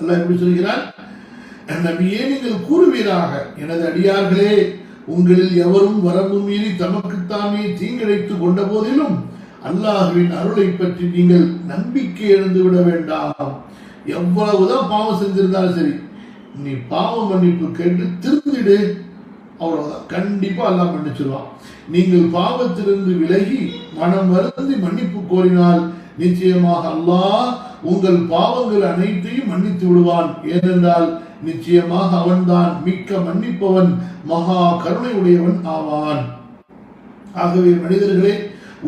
அல்லாஹ் எப்படி சொல்கிறார் நபியே நீங்கள் கூறுவீராக எனது அடியார்களே உங்களில் எவரும் வரம்பு மீறி தமக்குத்தாமே தீங்கிழைத்துக் கொண்ட போதிலும் அல்லாஹுவின் அருளை பற்றி நீங்கள் நம்பிக்கை இழந்து விட வேண்டாம். எவ்வளவுதான் பாவம் செஞ்சிருந்தாலும் சரி நீ பாவம் மன்னிப்பு கேட்டு திருந்திடு. அவ்வளவுதான். கண்டிப்பா அல்லாஹ் மன்னிச்சிருவான். நீங்கள் பாவத்திலிருந்து விலகி மனம் வருந்தி மன்னிப்பு கோரினால் நிச்சயமாக அல்லாஹ் உங்கள் பாவங்கள் அனைத்தையும் மன்னித்து விடுவான். ஏனென்றால் நிச்சயமாக அவன்தான் மிக்க மன்னிப்பவன் மகா கருணை உடையவன் ஆவான். ஆகவே மனிதர்களே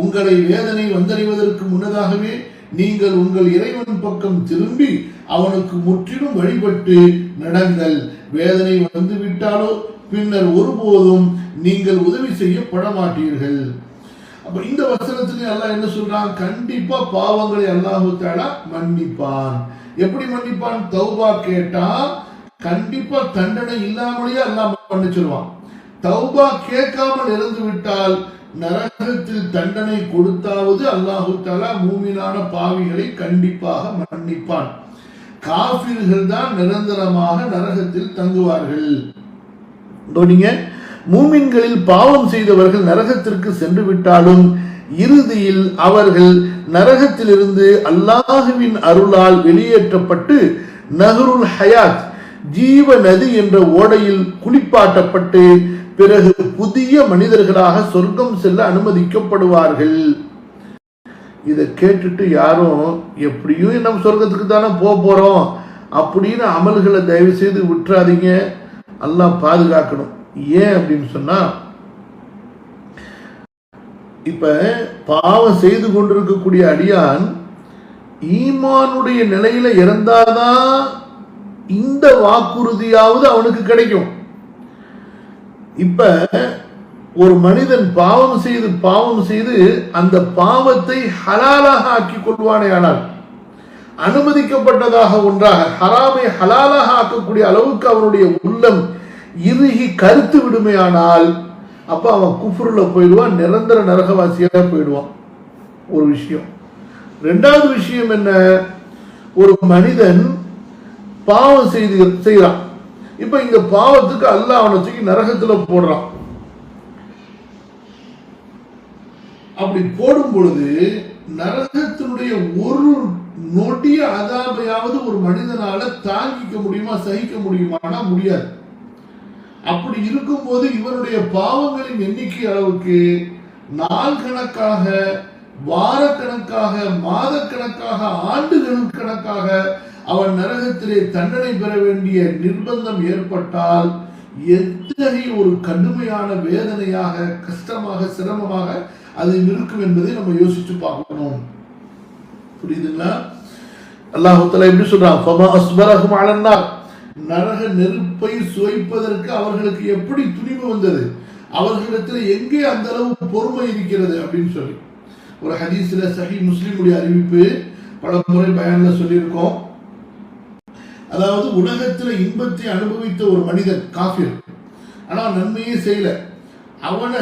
உங்களை வேதனை வந்தடைவதற்கு முன்னதாகவே நீங்கள் உங்கள் இறைவன் பக்கம் திரும்பி அவனுக்கு முற்றிலும் வழிபட்டு நடங்கள். வேதனை வந்து விட்டாலோ பின்னர் ஒருபோதும் நீங்கள் உதவி செய்யப்பட மாட்டீர்கள் அப்ப இந்த வசனத்துக்கு எல்லாம் என்ன சொல்றான்? கண்டிப்பா பாவங்களை அல்லாஹு மன்னிப்பான். எப்படி மன்னிப்பான்? தௌபா கேட்டா கண்டிப்பா தண்டனை இல்லாமலேயே அல்லாஹ் மன்னிச்சிருவான் தௌபா கேட்காமல் இருந்து விட்டால் நரகத்தில் தண்டனை கொடுத்தாவது அல்லாஹு தாலா மூமினான பாவிகளை கண்டிப்பாக மன்னிப்பான். காபிர்கள் தான் நிரந்தரமாக நரகத்தில் தங்குவார்கள். நீங்க மூமின்களில் பாவம் செய்தவர்கள் நரகத்திற்கு சென்று விட்டாலும் இறுதியில் அவர்கள் நரகத்திலிருந்து அல்லாஹுவின் அருளால் வெளியேற்றப்பட்டு நஹருல் ஹயாத் ஜீவ நதி என்ற ஓடையில் குளிப்பாட்டப்பட்டு பிறகு புதிய மனிதர்களாக சொர்க்கம் செல்ல அனுமதிக்கப்படுவார்கள். இதை கேட்டுட்டு யாரும் எப்படியும் நம்ம சொர்க்கத்துக்கு தானே போக போறோம்? அப்படின்னு அமல்களை தயவு செய்து விட்டுறாதீங்க. எல்லாம் பாதுகாக்கணும். ஏன் அப்படின்னு சொன்னா இப்ப பாவம் செய்து கொண்டிருக்கக்கூடிய அடியான் ஈமானுடைய நிலையில இறந்தாதான் இந்த வாக்குறுதியாவது அவனுக்கு கிடைக்கும். இப்ப ஒரு மனிதன் பாவம் செய்து பாவம் செய்து அந்த பாவத்தை ஹலாலாக ஆக்கிக் கொள்வானே ஆனால் அனுமதிக்கப்பட்டதாக ஒன்றாக ஹராமை ஹலாலாக ஆக்கக்கூடிய அளவுக்கு அவனுடைய உள்ளம் இறுகி கருத்து விடுமையானால் அப்போ அவன் குஃப்ருல போயிடுவான் நிரந்தர நரகவாசியாக போயிடுவான். ஒரு விஷயம். ரெண்டாவது விஷயம் என்ன? ஒரு மனிதன் பாவம் செய்து செய்கிறான் இப்ப இந்த பாவத்துக்கு அல்லாஹ் அவனை தூக்கி நரகத்துல போடுறான். அப்படி போடும் பொழுது நரகத்தினுடைய ஒரு நொடிய அதாபையாவது ஒரு மனிதனால தாங்கிக்க முடியுமா சகிக்க முடியுமானா முடியாது. அப்படி இருக்கும்போது இவருடைய பாவங்களின் எண்ணிக்கை அளவுக்கு நாள் கணக்காக வாரக்கணக்காக மாதக்கணக்காக ஆண்டுகள் கணக்காக அவன் நரகத்திலே தண்டனை பெற வேண்டிய நிர்பந்தம் ஏற்பட்டால் எத்தகைய ஒரு கடுமையான வேதனையாக கஷ்டமாக சிரமமாக அது இருக்கும் என்பதை நம்ம யோசிச்சு பார்க்கணும். புரியுதுங்களா? அல்லாஹு எப்படி சொல்றான்? நரக நெருப்பை சுவைப்பதற்கு அவர்களுக்கு எப்படி துணிவு வந்தது? அவர்களிடத்தில் எங்கே அந்த அளவு பொறுமை இருக்கிறது அப்படின்னு சொல்லி. ஒரு ஹதீஸ்ல சஹி முஸ்லிமுடைய அறிவிப்பு பல முறை பயனில் சொல்லியிருக்கோம். அதாவது உலகத்துல இன்பத்தை அனுபவித்த ஒரு மனிதன் காஃபிர். ஆனா நன்மையே செய்யல. அவனை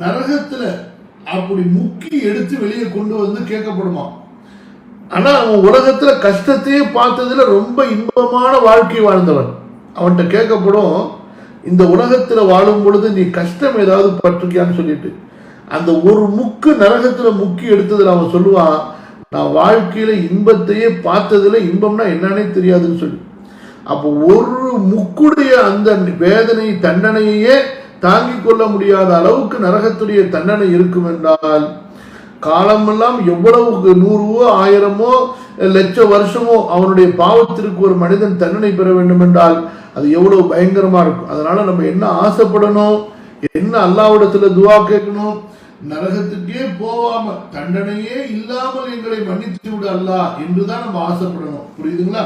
நரகத்துல அப்படி முக்கி எடுத்து வெளியே கொண்டு வந்து கேட்கப்படுமா? ஆனால் அவன் உலகத்தில் கஷ்டத்தையே பார்த்ததில் ரொம்ப இன்பமான வாழ்க்கை வாழ்ந்தவன். அவன்கிட்ட கேட்கப்படும் இந்த உலகத்தில் வாழும் பொழுது நீ கஷ்டம் ஏதாவது பட்டிருக்கியான்னு சொல்லிட்டு. அந்த ஒரு முக்கு நரகத்தில் முக்கி எடுத்ததில் அவன் சொல்லுவான் நான் வாழ்க்கையில் இன்பத்தையே பார்த்ததில் இன்பம்னா என்னன்னே தெரியாதுன்னு சொல்லி. அப்போ ஒரு முக்குடைய அந்த வேதனை தண்டனையே தாங்கிக் கொள்ள முடியாத அளவுக்கு நரகத்துடைய தண்டனை இருக்கும் என்றால் காலமெல்லாம் எவ்வளவு நூறுவோ ஆயிரமோ லட்ச வருஷமோ அவனுடைய பாவத்திற்கு ஒரு மனிதன் தண்டனை பெற வேண்டும் என்றால் அது எவ்வளவு பயங்கரமா இருக்கும். அதனால நம்ம என்ன ஆசைப்படணும்? என்ன அல்லாவிடத்துல துவா கேட்கணும்? நரகத்துக்கே போகாம தண்டனையே இல்லாமல் எங்களை மன்னித்து விடு அல்லாஹ் என்றுதான் நம்ம ஆசைப்படணும். புரியுதுங்களா?